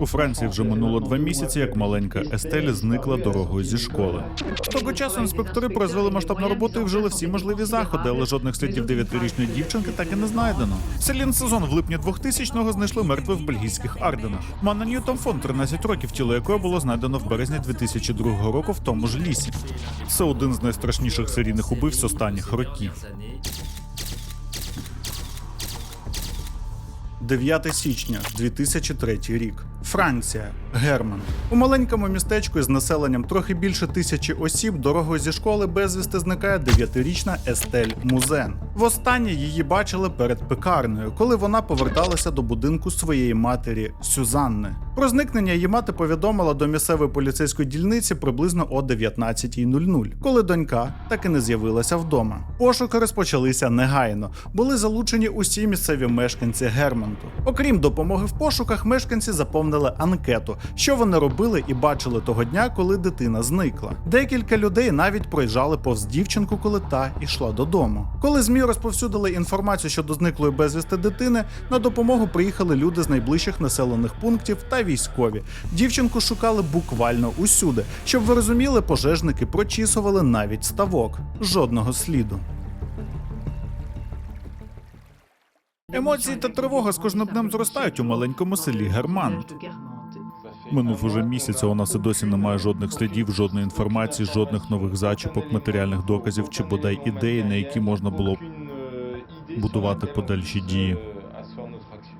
У Франції вже минуло два місяці, як маленька Естель зникла дорогою зі школи. Того часу інспектори произвели масштабну роботу і вжили всі можливі заходи, але жодних слідів дев'ятирічної дівчинки так і не знайдено. Селін сезон в липні 2000-го знайшли мертвих в бельгійських Арденах. Манна Ньютон фон 13 років, тіло якої було знайдено в березні 2002 року в тому ж лісі. Це один з найстрашніших серійних убивств останніх років. 9 січня 2003 рік. Франція, Герман. У маленькому містечку із населенням трохи більше тисячі осіб дорогою зі школи безвісти зникає дев'ятирічна Естель Музен. Востаннє її бачили перед пекарнею, коли вона поверталася до будинку своєї матері Сюзанни. Про зникнення її мати повідомила до місцевої поліцейської дільниці приблизно о 19.00, коли донька так і не з'явилася вдома. Пошуки розпочалися негайно. Були залучені усі місцеві мешканці Гермонту. Окрім допомоги в пошуках, мешканці заповнили анкету, що вони робили і бачили того дня, коли дитина зникла. Декілька людей навіть проїжджали повз дівчинку, коли та йшла додому. Коли ЗМІ розповсюдили інформацію щодо зниклої безвісти дитини, на допомогу приїхали люди з найближчих населених пунктів та військові. Дівчинку шукали буквально усюди. Щоб ви розуміли, пожежники прочісували навіть ставок. Жодного сліду. Емоції та тривога з кожним днем зростають у маленькому селі Герман. Минув уже місяць, а у нас і досі немає жодних слідів, жодної інформації, жодних нових зачіпок, матеріальних доказів чи бодай ідеї, на які можна було б будувати подальші дії.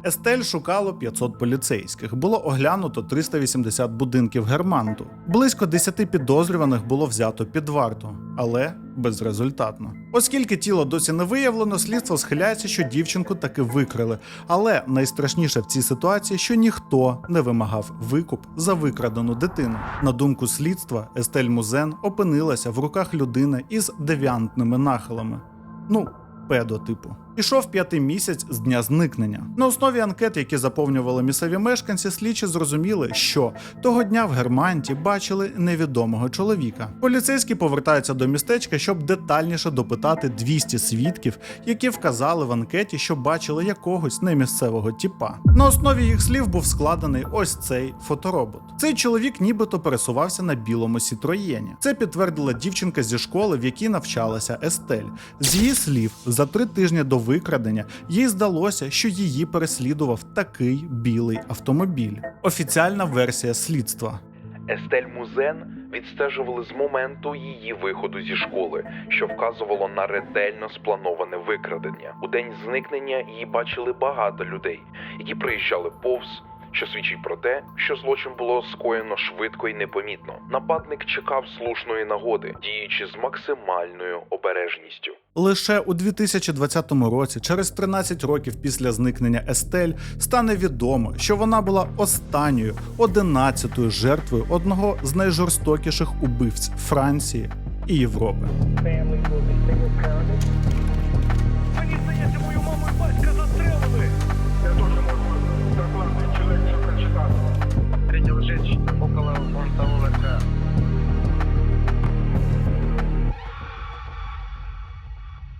Естель шукало 500 поліцейських. Було оглянуто 380 будинків Германту. Близько 10 підозрюваних було взято під варту, але безрезультатно. Оскільки тіло досі не виявлено, слідство схиляється, що дівчинку таки викрили. Але найстрашніше в цій ситуації, що ніхто не вимагав викуп за викрадену дитину. На думку слідства, Естель Музен опинилася в руках людини із девіантними нахилами. Ну, педотипу. Ішов п'ятий місяць з дня зникнення. На основі анкет, які заповнювали місцеві мешканці, слідчі зрозуміли, що того дня в Германті бачили невідомого чоловіка. Поліцейські повертаються до містечка, щоб детальніше допитати 200 свідків, які вказали в анкеті, що бачили якогось немісцевого тіпа. На основі їх слів був складений ось цей фоторобот. Цей чоловік нібито пересувався на білому сітроєні. Це підтвердила дівчинка зі школи, в якій навчалася Естель. З її слів, за три тижні до викрадення їй здалося, що її переслідував такий білий автомобіль. Офіціальна версія слідства. Естель Музен відстежували з моменту її виходу зі школи, що вказувало на ретельно сплановане викрадення. У день зникнення її бачили багато людей, які приїжджали повз. Що свідчить про те, що злочин було скоєно швидко і непомітно. Нападник чекав слушної нагоди, діючи з максимальною обережністю. Лише у 2020 році, через 13 років після зникнення Естель, стане відомо, що вона була останньою 11-ю жертвою одного з найжорстокіших убивць Франції і Європи.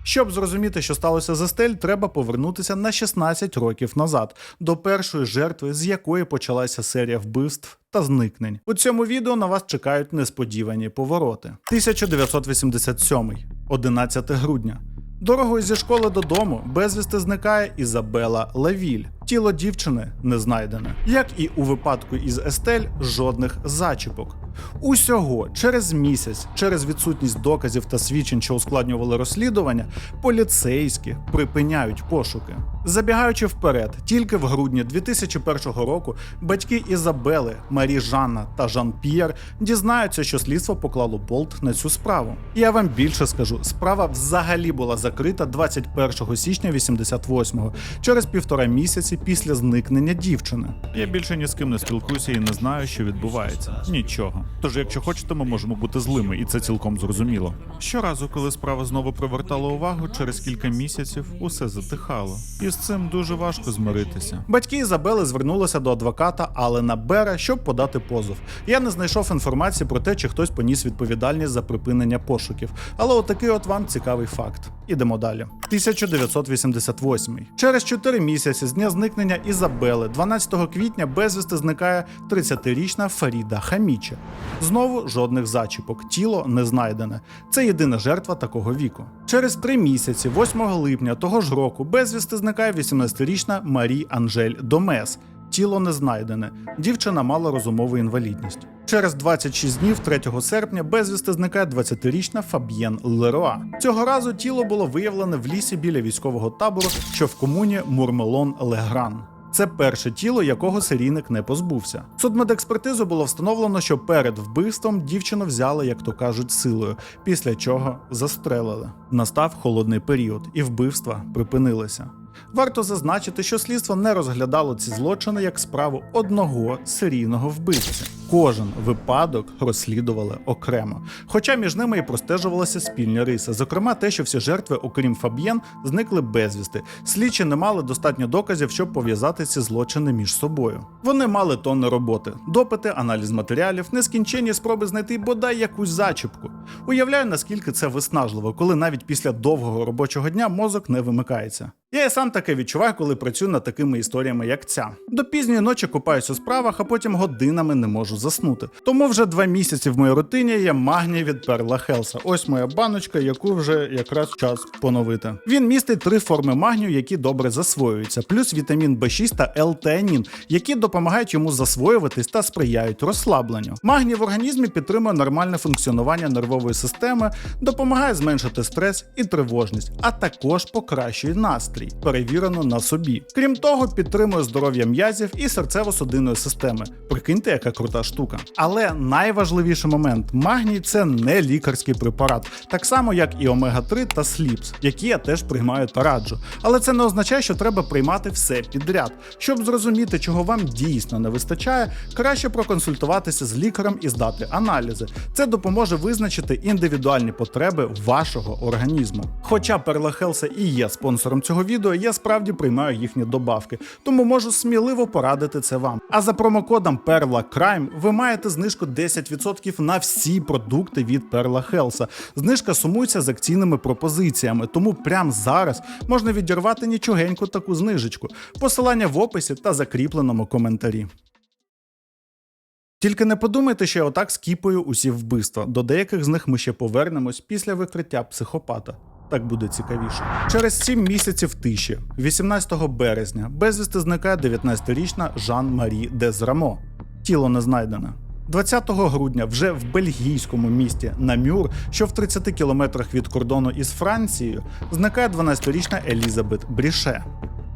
Щоб зрозуміти, що сталося з Естель, треба повернутися на 16 років назад, до першої жертви, з якої почалася серія вбивств та зникнень. У цьому відео на вас чекають несподівані повороти. 1987, 11 грудня. Дорогою зі школи додому безвісти зникає Ізабела Лавіль. Тіло дівчини не знайдене. Як і у випадку із Естель, жодних зачіпок. Усього через місяць, через відсутність доказів та свідчень, що ускладнювали розслідування, поліцейські припиняють пошуки. Забігаючи вперед, тільки в грудні 2001 року батьки Ізабели, Марі Жанна та Жан П'єр дізнаються, що слідство поклало болт на цю справу. Я вам більше скажу, справа взагалі була закрита 21 січня 88-го, через півтора місяці після зникнення дівчини. Я більше ні з ким не спілкуюся і не знаю, що відбувається. Нічого. Тож, якщо хочете, ми можемо бути злими, і це цілком зрозуміло. Щоразу, коли справа знову привертала увагу, через кілька місяців усе затихало, і з цим дуже важко змиритися. Батьки Ізабели звернулися до адвоката Алена Бера, щоб подати позов. Я не знайшов інформації про те, чи хтось поніс відповідальність за припинення пошуків. Але отакий от вам цікавий факт. Ідемо далі. 1988. Через 4 місяці з дня зникнення Ізабели, 12 квітня, безвісти зникає 30-річна Фаріда Хаміча. Знову жодних зачіпок, тіло не знайдене. Це єдина жертва такого віку. Через три місяці, 8 липня того ж року, безвісти зникає 18-річна Марі Анжель Домес. Тіло не знайдене. Дівчина мала розумову інвалідність. Через 26 днів, 3 серпня, безвісти зникає 20-річна Фаб'єн Леруа. Цього разу тіло було виявлене в лісі біля військового табору, що в комуні Мурмелон Легран. Це перше тіло, якого серійник не позбувся. Судмедекспертизу було встановлено, що перед вбивством дівчину взяли, як то кажуть, силою, після чого застрелили. Настав холодний період, і вбивства припинилися. Варто зазначити, що слідство не розглядало ці злочини як справу одного серійного вбивці. Кожен випадок розслідували окремо, хоча між ними і простежувалися спільні риси. Зокрема, те, що всі жертви, окрім Фаб'єн, зникли безвісти. Слідчі не мали достатньо доказів, щоб пов'язати ці злочини між собою. Вони мали тонни роботи, допити, аналіз матеріалів, нескінченні спроби знайти бодай якусь зачіпку. Уявляю, наскільки це виснажливо, коли навіть після довгого робочого дня мозок не вимикається. Я і сам таке відчуваю, коли працюю над такими історіями, як ця. До пізньої ночі купаюсь у справах, а потім годинами не можу заснути. Тому вже два місяці в моїй рутині є магній від Перла Хелса. Ось моя баночка, яку вже якраз час поновити. Він містить три форми магнію, які добре засвоюються, плюс вітамін B6 та L-теанін, які допомагають йому засвоюватись та сприяють розслабленню. Магній в організмі підтримує нормальне функціонування нервової системи, допомагає зменшити стрес і тривожність, а також покращує настрій, перевірено на собі. Крім того, підтримує здоров'я м'язів і серцево-судинної системи. Прикиньте, яка крута штука. Але найважливіший момент магній це не лікарський препарат, так само як і омега 3 та сліпс, які я теж приймаю та раджу. Але це не означає, що треба приймати все підряд. Щоб зрозуміти, чого вам дійсно не вистачає, краще проконсультуватися з лікарем і здати аналізи. Це допоможе визначити індивідуальні потреби вашого організму. Хоча Перла Хелса і є спонсором цього відео, я справді приймаю їхні добавки, тому можу сміливо порадити це вам. А за промокодом Perla Crime ви маєте знижку 10% на всі продукти від Перла Хелса. Знижка сумується з акційними пропозиціями, тому прямо зараз можна відірвати нічогеньку таку знижечку. Посилання в описі та закріпленому коментарі. Тільки не подумайте, що я отак скіпаю усі вбивства. До деяких з них ми ще повернемось після викриття психопата. Так буде цікавіше. Через 7 місяців тиші, 18 березня, безвісти зникає 19-річна Жан-Марі Дезрамо. Тіло не знайдене. 20 грудня вже в бельгійському місті Намюр, що в 30 кілометрах від кордону із Францією, зникає 12-річна Елізабет Бріше.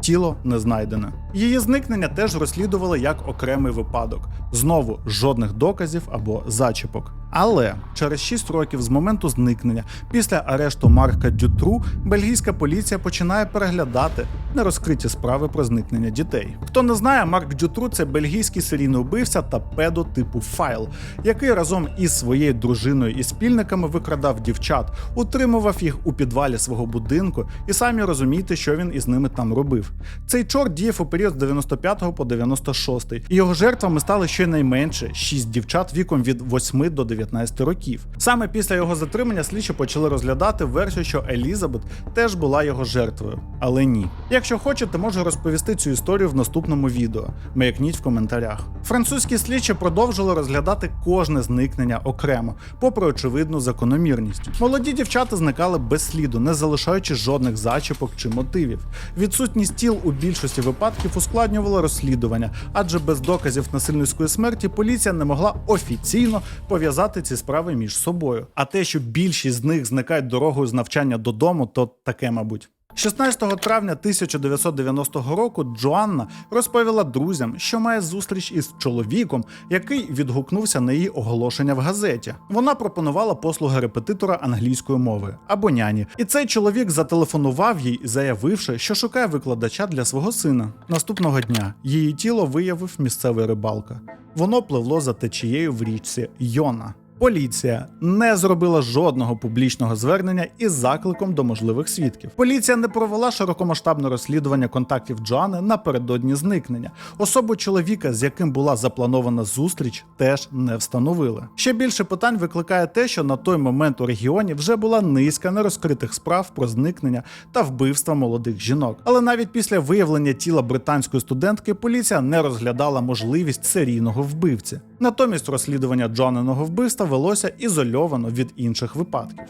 Тіло не знайдене. Її зникнення теж розслідували як окремий випадок. Знову жодних доказів або зачіпок. Але через 6 років з моменту зникнення, після арешту Марка Дютру, бельгійська поліція починає переглядати нерозкриті справи про зникнення дітей. Хто не знає, Марк Дютру це бельгійський серійний убивця та педо типу файл, який разом із своєю дружиною і спільниками викрадав дівчат, утримував їх у підвалі свого будинку, і самі розумієте, що він із ними там робив. Цей чорт діяв у період з 95 по 96, і його жертвами стали щонайменше 6 дівчат віком від 8 до 19 років. Саме після його затримання слідчі почали розглядати версію, що Елізабет теж була його жертвою, але ні. Якщо хочете, можу розповісти цю історію в наступному відео. Маякніть в коментарях. Французькі слідчі продовжили розглядати кожне зникнення окремо, попри очевидну закономірність. Молоді дівчата зникали без сліду, не залишаючи жодних зачіпок чи мотивів. Відсутність тіл у більшості випадків ускладнювала розслідування, адже без доказів насильницької смерті поліція не могла офіційно пов'язати ці справи між собою. А те, що більшість з них зникають дорогою з навчання додому, то таке, мабуть. 16 травня 1990 року Джоанна розповіла друзям, що має зустріч із чоловіком, який відгукнувся на її оголошення в газеті. Вона пропонувала послуги репетитора англійської мови або няні. І цей чоловік зателефонував їй, заявивши, що шукає викладача для свого сина. Наступного дня її тіло виявив місцевий рибалка. Воно пливло за течією в річці Йона. Поліція не зробила жодного публічного звернення із закликом до можливих свідків. Поліція не провела широкомасштабне розслідування контактів Джоани напередодні зникнення. Особу чоловіка, з яким була запланована зустріч, теж не встановили. Ще більше питань викликає те, що на той момент у регіоні вже була низка нерозкритих справ про зникнення та вбивства молодих жінок. Але навіть після виявлення тіла британської студентки поліція не розглядала можливість серійного вбивці. Натомість розслідування джоненого вбивства велося ізольовано від інших випадків.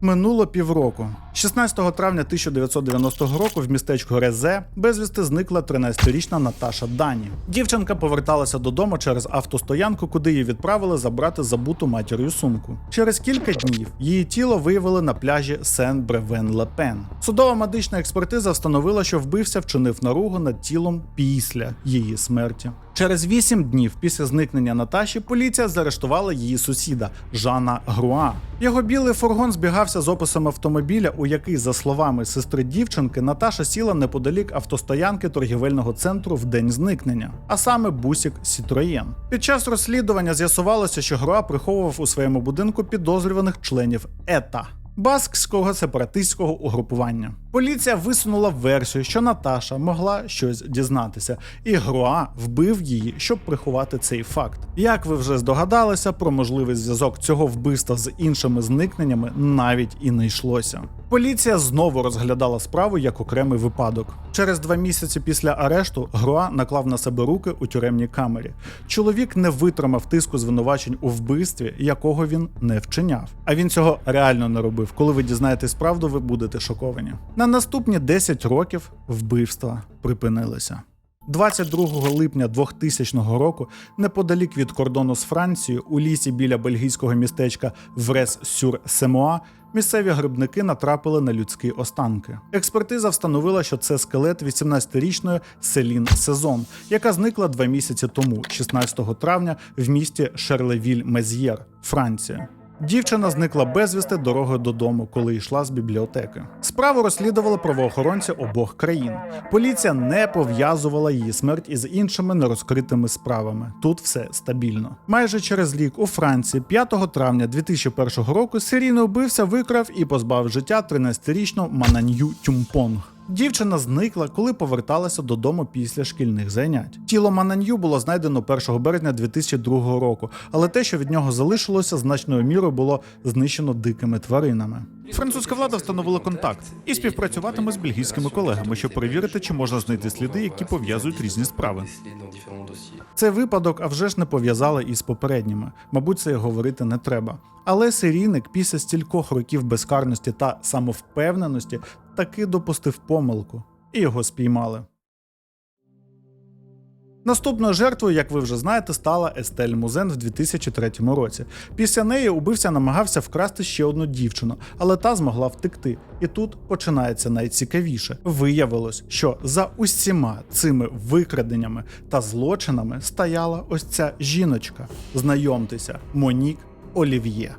Минуло півроку. 16 травня 1990 року в містечку Резе безвісти зникла 13-річна Наташа Дані. Дівчинка поверталася додому через автостоянку, куди її відправили забрати забуту матір'ю сумку. Через кілька днів її тіло виявили на пляжі сен бревен лепен Судова медична експертиза встановила, що вбивця вчинив наругу над тілом після її смерті. Через вісім днів після зникнення Наташі поліція заарештувала її сусіда Жана Груа. Його білий фургон збігався з описом автомобіля, у який, за словами сестри дівчинки, Наташа сіла неподалік автостоянки торгівельного центру в день зникнення, а саме бусік Сітроєн. Під час розслідування з'ясувалося, що Гроа приховував у своєму будинку підозрюваних членів ЕТА. Баскського сепаратистського угрупування. Поліція висунула версію, що Наташа могла щось дізнатися, і Груа вбив її, щоб приховати цей факт. Як ви вже здогадалися, про можливий зв'язок цього вбивства з іншими зникненнями навіть і не йшлося. Поліція знову розглядала справу як окремий випадок. Через два місяці після арешту Груа наклав на себе руки у тюремній камері. Чоловік не витримав тиску звинувачень у вбивстві, якого він не вчиняв. А він цього реально не робив. Коли ви дізнаєтесь правду, ви будете шоковані. На наступні 10 років вбивства припинилися. 22 липня 2000 року, неподалік від кордону з Францією, у лісі біля бельгійського містечка Врес-Сюр-Семоа, місцеві грибники натрапили на людські останки. Експертиза встановила, що це скелет 18-річної Селін Сезон, яка зникла два місяці тому, 16 травня, в місті Шерлевіль-Мез'єр, Франція. Дівчина зникла безвісти дорогою додому, коли йшла з бібліотеки. Справу розслідували правоохоронці обох країн. Поліція не пов'язувала її смерть із іншими нерозкритими справами. Тут все стабільно. Майже через рік у Франції, 5 травня 2001 року, серійний убивця викрав і позбавив життя 13-річну Мананью Тюмпонг. Дівчина зникла, коли поверталася додому після шкільних занять. Тіло Мананью було знайдено 1 березня 2002 року, але те, що від нього залишилося, значною мірою було знищено дикими тваринами. Французька влада встановила контакт і співпрацюватиме з бельгійськими колегами, щоб перевірити, чи можна знайти сліди, які пов'язують різні справи. Цей випадок, а вже ж не пов'язали із попередніми. Мабуть, це й говорити не треба. Але серійник після стількох років безкарності та самовпевненості таки допустив помилку, і його спіймали. Наступною жертвою, як ви вже знаєте, стала Естель Музен в 2003 році. Після неї убивця намагався вкрасти ще одну дівчину, але та змогла втекти. І тут починається найцікавіше. Виявилось, що за усіма цими викраденнями та злочинами стояла ось ця жіночка. Знайомтеся, Монік Олів'є.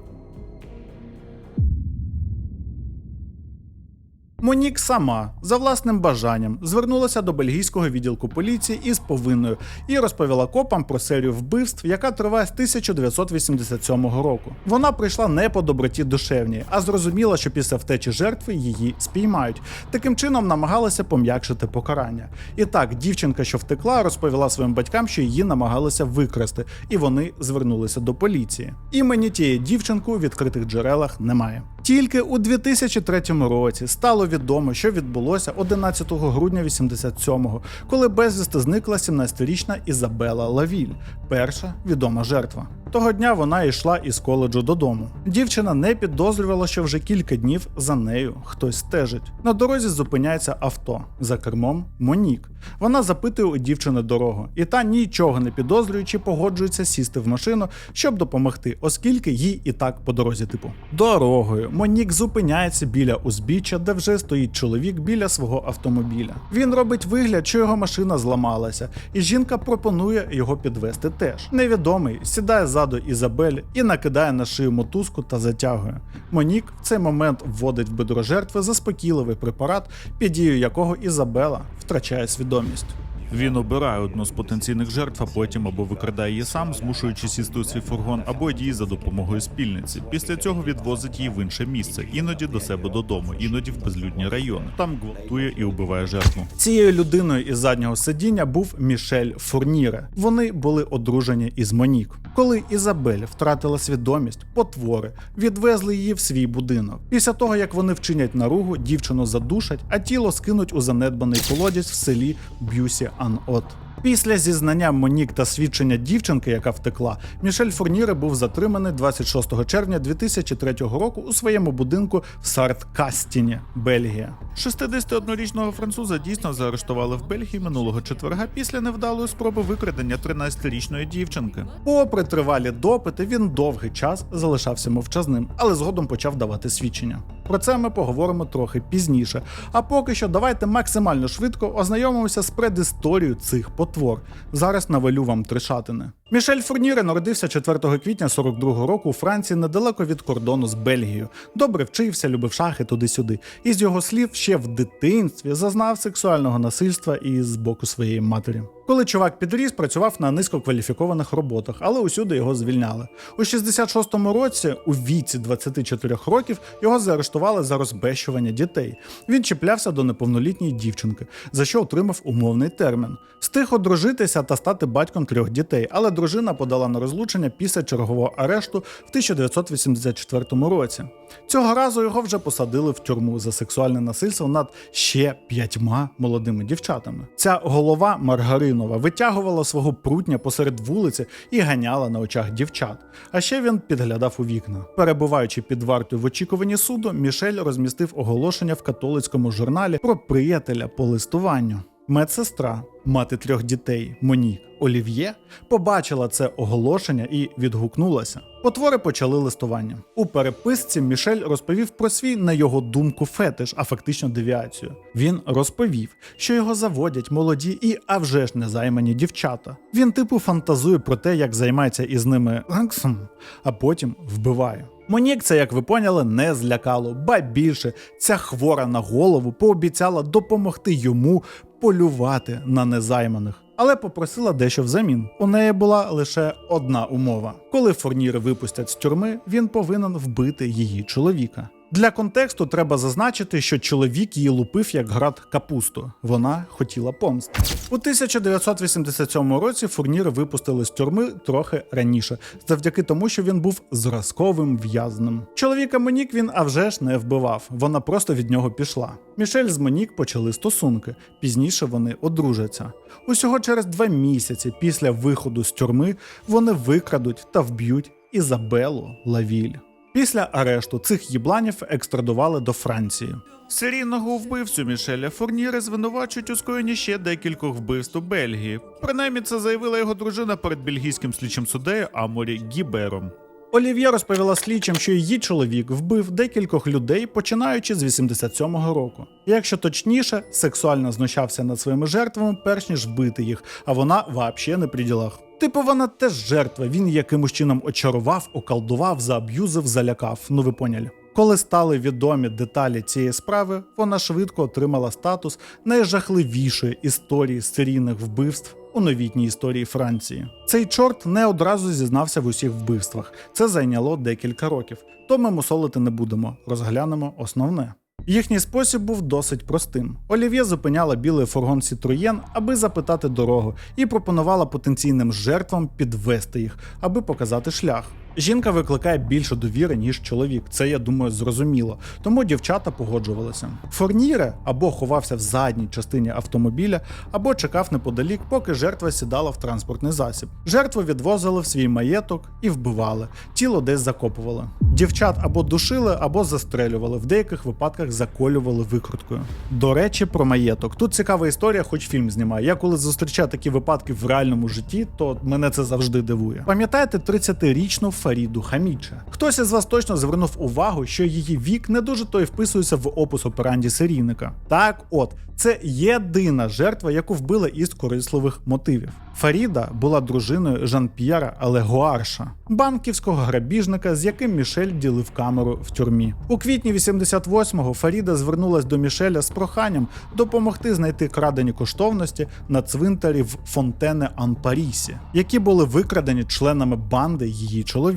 Монік сама за власним бажанням звернулася до бельгійського відділку поліції із повинною і розповіла копам про серію вбивств, яка триває з 1987 року. Вона прийшла не по доброті душевній, а зрозуміла, що після втечі жертви її спіймають. Таким чином намагалася пом'якшити покарання. І так, дівчинка, що втекла, розповіла своїм батькам, що її намагалися викрасти, і вони звернулися до поліції. Імені тієї дівчинки у відкритих джерелах немає. Тільки у 2003 році стало відомо, що відбулося 11 грудня 87-го, коли безвісти зникла 17-річна Ізабела Лавіль, перша відома жертва. Того дня вона йшла із коледжу додому. Дівчина не підозрювала, що вже кілька днів за нею хтось стежить. На дорозі зупиняється авто за кермом Монік. Вона запитує у дівчини дорогу, і та нічого не підозрюючи, погоджується сісти в машину, щоб допомогти, оскільки їй і так по дорозі типу. Дорогою Монік зупиняється біля узбіччя, де вже стоїть чоловік біля свого автомобіля. Він робить вигляд, що його машина зламалася, і жінка пропонує його підвести теж. Невідомий сідає за позаду Ізабель і накидає на шию мотузку та затягує. Монік в цей момент вводить в бедро жертви заспокійливий препарат, під дією якого Ізабела втрачає свідомість. Він обирає одну з потенційних жертв, а потім або викрадає її сам, змушуючи сісти у свій фургон, або діє за допомогою спільниці. Після цього відвозить її в інше місце, іноді до себе додому, іноді в безлюдні райони. Там гвалтує і убиває жертву. Цією людиною із заднього сидіння був Мішель Фурніре. Вони були одружені із Монік. Коли Ізабель втратила свідомість, потвори відвезли її в свій будинок. Після того, як вони вчинять наругу, дівчину задушать, а тіло скинуть у занедбаний колодязь в селі Б'юсі Ан-От. Після зізнання Монік та свідчення дівчинки, яка втекла, Мішель Фурніре був затриманий 26 червня 2003 року у своєму будинку в Сарт-Кастіні, Бельгія. 61-річного француза дійсно заарештували в Бельгії минулого четверга після невдалої спроби викрадення 13-річної дівчинки. Попри тривалі допити, він довгий час залишався мовчазним, але згодом почав давати свідчення. Про це ми поговоримо трохи пізніше. А поки що давайте максимально швидко ознайомимося з предісторією цих потвор. Зараз навелю вам тришатини. Мішель Фурніре народився 4 квітня 42-го року у Франції недалеко від кордону з Бельгією. Добре вчився, любив шахи туди-сюди. І з його слів ще в дитинстві зазнав сексуального насильства і з боку своєї матері. Коли чувак підріс, працював на низькокваліфікованих роботах, але усюди його звільняли. У 66-му році, у віці 24 років, його заарештували за розбещування дітей. Він чіплявся до неповнолітньої дівчинки, за що отримав умовний термін. Встиг одружитися та стати батьком трьох дітей, але дружина подала на розлучення після чергового арешту в 1984 році. Цього разу його вже посадили в тюрму за сексуальне насильство над ще п'ятьма молодими дівчатами. Ця голова Маргаринова витягувала свого прутня посеред вулиці і ганяла на очах дівчат. А ще він підглядав у вікна. Перебуваючи під вартою в очікуванні суду, Мішель розмістив оголошення в католицькому журналі про приятеля по листуванню. Медсестра, мати трьох дітей Монік Олів'є, побачила це оголошення і відгукнулася. Потвори почали листування. У переписці Мішель розповів про свій, на його думку, фетиш, а фактично девіацію. Він розповів, що його заводять молоді і а вже ж незаймані дівчата. Він типу фантазує про те, як займається із ними гексом, а потім вбиває. Монік це, як ви поняли, не злякало, ба більше ця хвора на голову пообіцяла допомогти йому полювати на незайманих. Але попросила дещо взамін. У неї була лише одна умова: коли Фурніри випустять з тюрми, він повинен вбити її чоловіка. Для контексту треба зазначити, що чоловік її лупив як град капусту. Вона хотіла помсти. У 1987 році Фурніри випустили з тюрми трохи раніше, завдяки тому, що він був зразковим в'язнем. Чоловіка Монік він а вже ж не вбивав, вона просто від нього пішла. Мішель з Монік почали стосунки. Пізніше вони одружаться. Усього через два місяці після виходу з тюрми вони викрадуть та вб'ють Ізабелу Лавіль. Після арешту цих їбланів екстрадували до Франції. Серійного вбивцю Мішеля Фурніре звинувачують у скоєнні ще декількох вбивств у Бельгії. Принаймні це заявила його дружина перед бельгійським слідчим суддею Аморі Гібером. Олів'є розповіла слідчим, що її чоловік вбив декількох людей, починаючи з 87-го року. Якщо точніше, сексуально знущався над своїми жертвами, перш ніж вбити їх, а вона взагалі не при ділах. Типу, вона теж жертва. Він якимось чином очарував, околдував, зааб'юзив, залякав. Ну ви поняли. Коли стали відомі деталі цієї справи, вона швидко отримала статус найжахливішої історії серійних вбивств у новітній історії Франції. Цей чорт не одразу зізнався в усіх вбивствах. Це зайняло декілька років. То ми мусолити не будемо, розглянемо основне. Їхній спосіб був досить простим. Олів'є зупиняла білий фургон Сітруєн, аби запитати дорогу, і пропонувала потенційним жертвам підвести їх, аби показати шлях. Жінка викликає більше довіри, ніж чоловік. Це я думаю зрозуміло. Тому дівчата погоджувалися. Форніре або ховався в задній частині автомобіля, або чекав неподалік, поки жертва сідала в транспортний засіб. Жертву відвозили в свій маєток і вбивали. Тіло десь закопували. Дівчат або душили, або застрелювали. В деяких випадках заколювали викруткою. До речі, про маєток. Тут цікава історія, хоч фільм знімає. Я коли зустрічаю такі випадки в реальному житті, то мене це завжди дивує. Пам'ятаєте 30-річну Фаріду Хаміче. Хтось із вас точно звернув увагу, що її вік не дуже то й вписується в опис операнді серійника. Так, от, це єдина жертва, яку вбили із корисливих мотивів. Фаріда була дружиною Жан-П'єра Алегуарша, банківського грабіжника, з яким Мішель ділив камеру в тюрмі. У квітні 88-го Фаріда звернулась до Мішеля з проханням допомогти знайти крадені коштовності на цвинтарі в Фонтене Анпарісі, які були викрадені членами банди її чоловіка.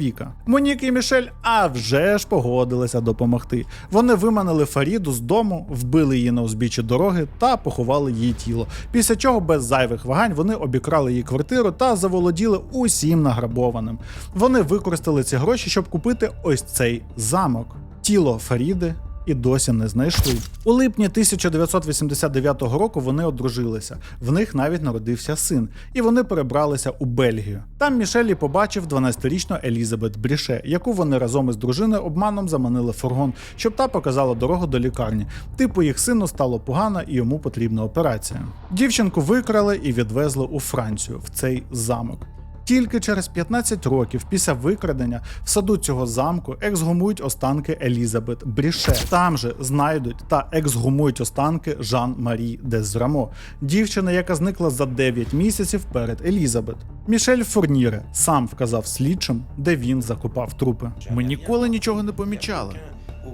Монік і Мішель а вже ж погодилися допомогти. Вони виманили Фаріду з дому, вбили її на узбіччі дороги та поховали її тіло. Після чого без зайвих вагань вони обікрали її квартиру та заволоділи усім награбованим. Вони використали ці гроші, щоб купити ось цей замок. Тіло Фаріди і досі не знайшли. У липні 1989 року вони одружилися. В них навіть народився син, і вони перебралися у Бельгію. Там Мішелі побачив 12-річну Елізабет Бріше, яку вони разом із дружиною обманом заманили фургон, щоб та показала дорогу до лікарні. Типу їх сину стало погано і йому потрібна операція. Дівчинку викрали і відвезли у Францію в цей замок. Тільки через 15 років після викрадення в саду цього замку ексгумують останки Елізабет Бріше. Там же знайдуть та ексгумують останки Жан-Марі Дезрамо, дівчина, яка зникла за 9 місяців перед Елізабет. Мішель Фурніре сам вказав слідчим, де він закопав трупи. Ми ніколи нічого не помічали.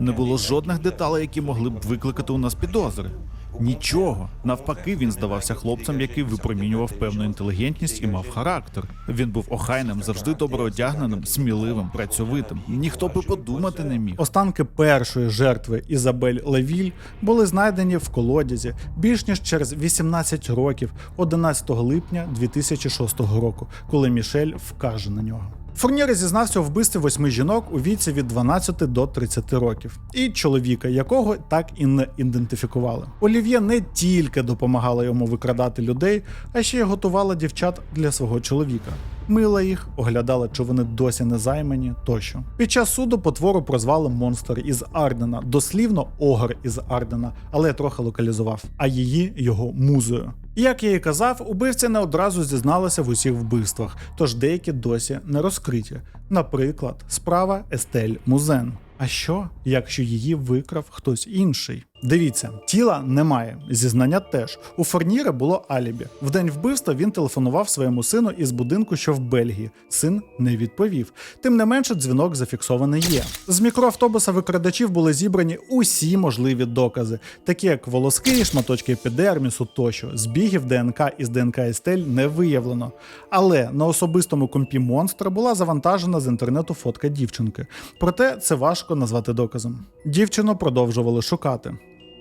Не було жодних деталей, які могли б викликати у нас підозри. Нічого. Навпаки, він здавався хлопцем, який випромінював певну інтелігентність і мав характер. Він був охайним, завжди добре одягненим, сміливим, працьовитим. Ніхто би подумати не міг. Останки першої жертви Ізабель Левіль були знайдені в колодязі більш ніж через 18 років, 11 липня 2006 року, коли Мішель вкаже на нього. Фурніре зізнався у вбивстві восьми жінок у віці від 12 до 30 років, і чоловіка, якого так і не ідентифікували. Олів'є не тільки допомагала йому викрадати людей, а ще й готувала дівчат для свого чоловіка. Мила їх, оглядала, чи вони досі не займані тощо. Під час суду потвору прозвали монстр із Ардена, дослівно огр із Ардена, але я трохи локалізував, а її його музою. Як я і казав, убивця не одразу зізналися в усіх вбивствах, тож деякі досі не розкриті. Наприклад, справа Естель Музен. А що, якщо її викрав хтось інший? Дивіться, тіла немає, зізнання теж. У Форніра було алібі. В день вбивства він телефонував своєму сину із будинку, що в Бельгії. Син не відповів. Тим не менше, дзвінок зафіксований є. З мікроавтобуса викрадачів були зібрані усі можливі докази, такі як волоски, шматочки епідермісу тощо. Збігів ДНК із ДНК Естель не виявлено. Але на особистому компі монстра була завантажена з інтернету фотка дівчинки. Проте це важко назвати доказом. Дівчину продовжували шукати.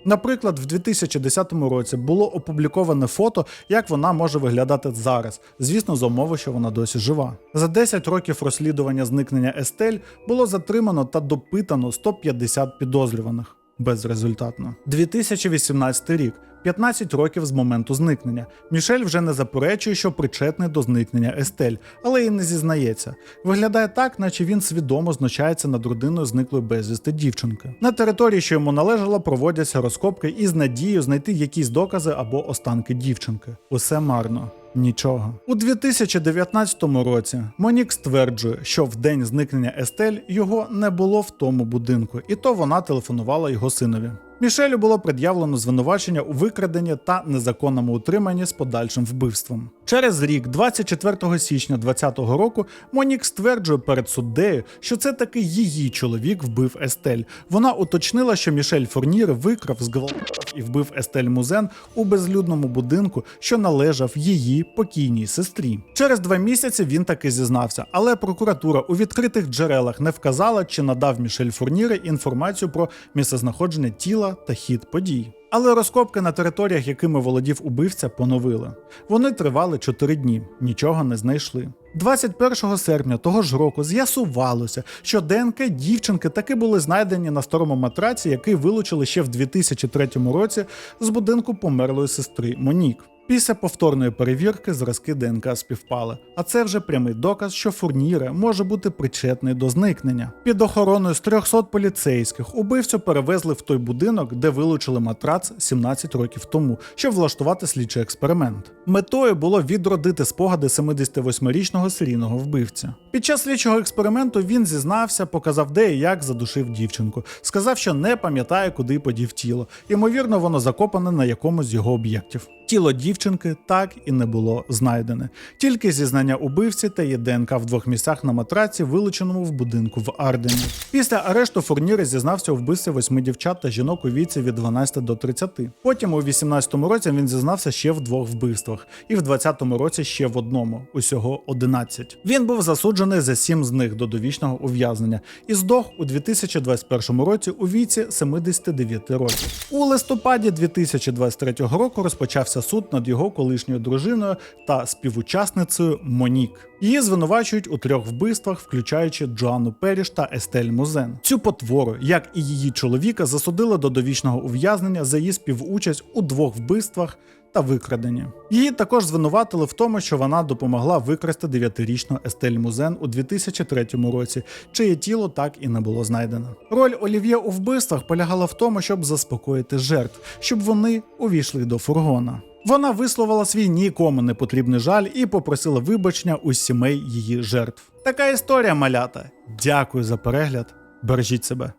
Наприклад, в 2010 році було опубліковане фото, як вона може виглядати зараз, звісно, за умови, що вона досі жива. За 10 років розслідування зникнення Естель було затримано та допитано 150 підозрюваних. Безрезультатно. 2018 рік. 15 років з моменту зникнення. Мішель вже не заперечує, що причетний до зникнення Естель, але і не зізнається. Виглядає так, наче він свідомо знущається над родиною зниклої безвісти дівчинки. На території, що йому належало, проводяться розкопки із надією знайти якісь докази або останки дівчинки. Усе марно. Нічого. У 2019 році Монік стверджує, що в день зникнення Естель його не було в тому будинку, і то вона телефонувала його синові. Мішелю було пред'явлено звинувачення у викраденні та незаконному утриманні з подальшим вбивством. Через рік, 24 січня 2020 року, Монік стверджує перед суддею, що це таки її чоловік вбив Естель. Вона уточнила, що Мішель Фурнір викрав, зґвалтував і вбив Естель Музен у безлюдному будинку, що належав її покійній сестрі. Через два місяці він таки зізнався, але прокуратура у відкритих джерелах не вказала, чи надав Мішель Фурніре інформацію про місцезнаходження тіла та хід подій. Але розкопки на територіях, якими володів убивця, поновили. Вони тривали 4 дні, нічого не знайшли. 21 серпня того ж року з'ясувалося, що ДНК дівчинки таки були знайдені на старому матраці, який вилучили ще в 2003 році з будинку померлої сестри Монік. Після повторної перевірки зразки ДНК співпали, а це вже прямий доказ, що Фурніре може бути причетний до зникнення. Під охороною з 300 поліцейських убивцю перевезли в той будинок, де вилучили матрац 17 років тому, щоб влаштувати слідчий експеримент. Метою було відродити спогади 78-річного серійного вбивця. Під час слідчого експерименту він зізнався, показав, де і як задушив дівчинку. Сказав, що не пам'ятає, куди подів тіло. Ймовірно, воно закопане на якомусь з його об'єктів. Тіло дівчинки так і не було знайдене. Тільки зізнання убивці та її ДНК в двох місцях на матраці, вилученому в будинку в Ардені. Після арешту Фурніри зізнався у вбивстві восьми дівчат та жінок у віці від 12 до 30. Потім у 18-му році він зізнався ще в двох вбивствах, і в 20-му році ще в одному, усього 11. Він був засуджений за сім з них до довічного ув'язнення і здох у 2021 році у віці 79 років. У листопаді 2023 року розпочався суд над його колишньою дружиною та співучасницею Монік. Її звинувачують у трьох вбивствах, включаючи Джоанну Періш та Естель Музен. Цю потвору, як і її чоловіка, засудили до довічного ув'язнення за її співучасть у двох вбивствах та викраденні. Її також звинуватили в тому, що вона допомогла викрасти 9-річну Естель Музен у 2003 році, чиє тіло так і не було знайдено. Роль Олів'є у вбивствах полягала в тому, щоб заспокоїти жертв, щоб вони увійшли до фургона. Вона висловила свій нікому не потрібний жаль і попросила вибачення у сімей її жертв. Така історія, малята. Дякую за перегляд. Бережіть себе.